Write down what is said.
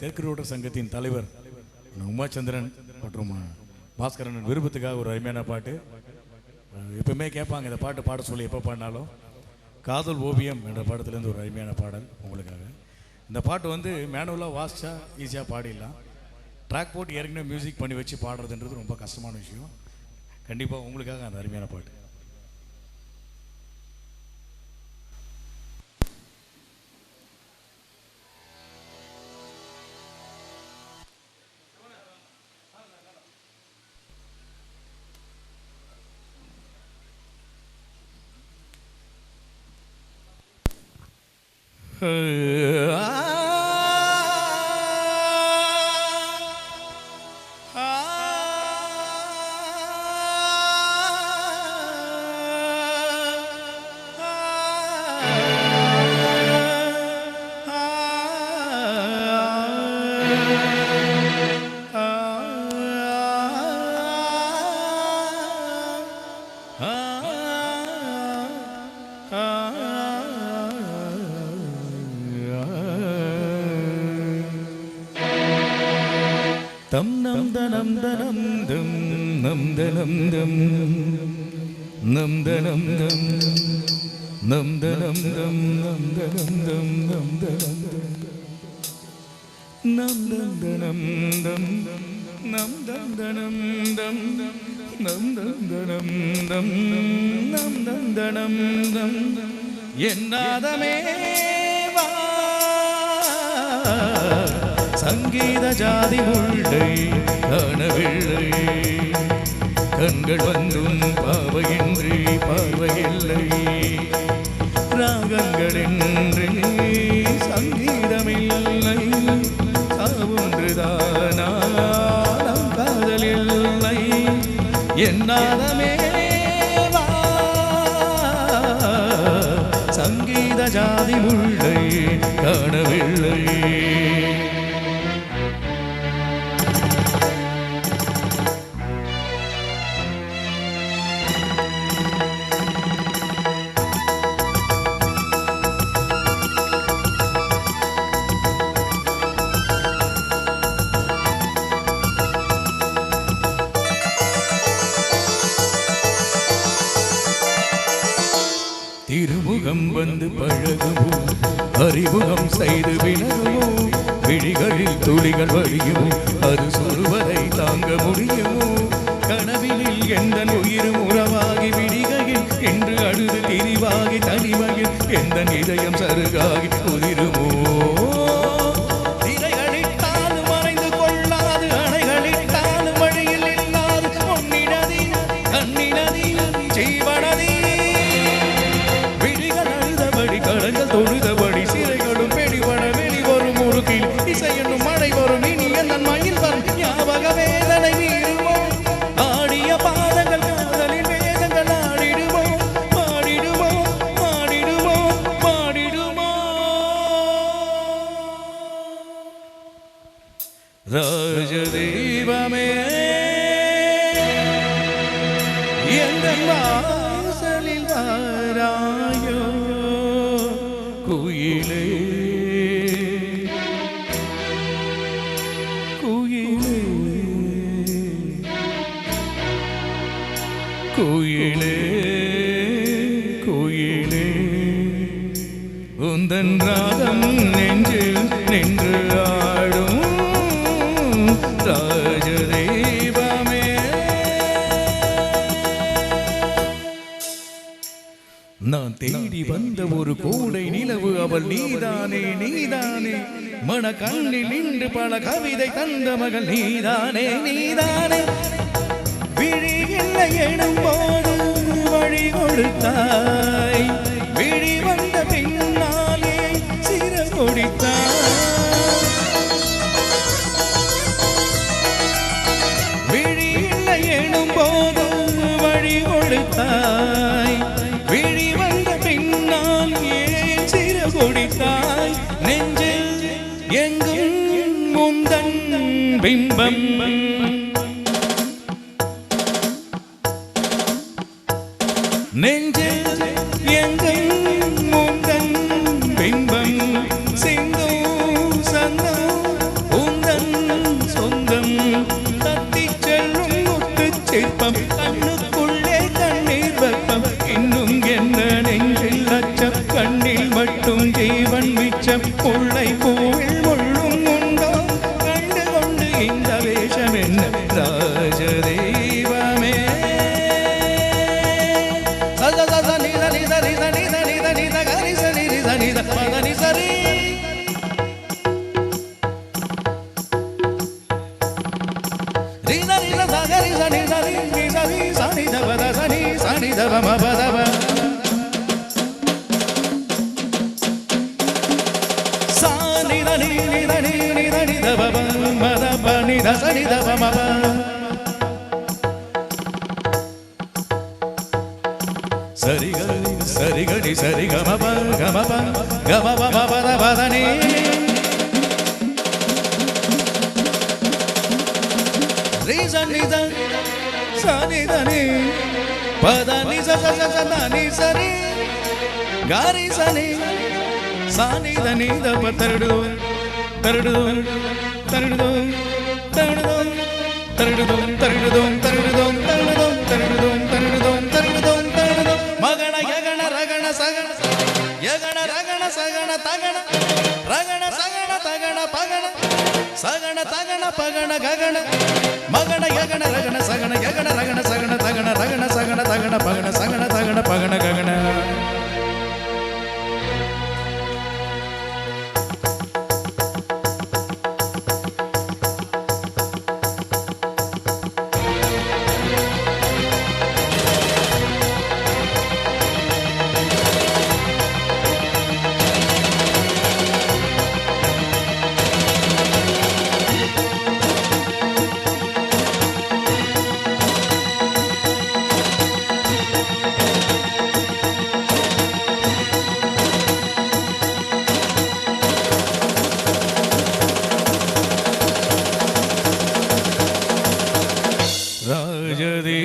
தெற்கு ரோட்டர் சங்கத்தின் தலைவர் உமாச்சந்திரன் மற்றும் பாஸ்கரன் விருப்பத்துக்காக ஒரு அருமையான பாட்டு. எப்பவுமே கேட்பாங்க இந்த பாட்டு பாட சொல்லி எப்போ பாடினாலும். காதல் ஓவியம் என்ற பாடத்துலேருந்து ஒரு அருமையான பாடல் உங்களுக்காக. இந்த பாட்டு வந்து மேனுவலாக வாசிச்சா ஈஸியாக பாடிடலாம். ட்ராக் போட்டு ஏற்கனவே மியூசிக் பண்ணி வச்சு பாடுறதுன்றது ரொம்ப கஷ்டமான விஷயம். கண்டிப்பாக உங்களுக்காக அந்த அருமையான பாட்டு. 哎。തം നന്ദനന്ദനം ദം നന്ദനം ദം നന്ദനം ദം നന്ദനം ദം നന്ദനം ദം നന്ദനം നന്ദനം ദം നന്ദനം ദം നന്ദനം ദം നന്ദനം ദം എന്നാദമേ വാ சங்கீத ஜாதி உள்ளே காணவில்லை. கண்கள் வந்தும் பாவையின்றி பார்வையில்லை. திருமுகம் வந்து பழகவும் அறிமுகம் செய்து வினவும் விழிகளில் துளிகள் வழியும்? அது சொல்வதை தாங்க முடியுமோ? கனவிலில் எந்த உயிரும் உறவாகி விடிகையில் என்று அழுது திரிவாகி தனிமையில் எந்த இதயம் சருகாகி உதிருமோ ஞாபக வேதனை மீறுமோ ஆடிய பாதங்கள் காதலில் வேதங்கள் ஆடிடுமோ பாடிடுமோ பாடிடுமோ பாடிடுமோ ராஜதீபமே எங்கள் குயிலே குயிலே குயிலே உந்தன் ராகம் நெஞ்சில் நின்று ஆடும். ராஜதீபமே நான் தேடி வந்த ஒரு கோடை நிலவு அவள் நீதானே நீதானே. மன கண்ணில் நின்று பல கவிதை தந்த மகள் நீதானே நீதானே. விழி இல்லை எனும் போது வழி கொடுத்தாய். விழி வந்த பின்னாலே சிற கொடுத்தாய் விழி இல்லை எனும் போது வழி கொடுத்தாய். விழி வந்த பின்னால் ஏன் சிற கொடுத்தாய் எங்கும் முந்தன் பிம்பம். సని సరిగ సరిగడి సరి గమ గమ గమ పదని రీజన్ నిజం సనిదని పద నిజ సని సరి గారి సని సానిదని దప తరుడు తరుడు తరుడు தருடுதோம் தருடுதோம் தருடுதோம் தருடுதோம் தருடுதோம் தருடுதோம் தருடுதோம் தருடுதோம் தருடுதோம் மகன யகன ரகன சகன யகன ரகன சகன தகன ரகன சகன தகன பகன சகன தகன பகன ககன. மகன யகன ரகன சகன যদি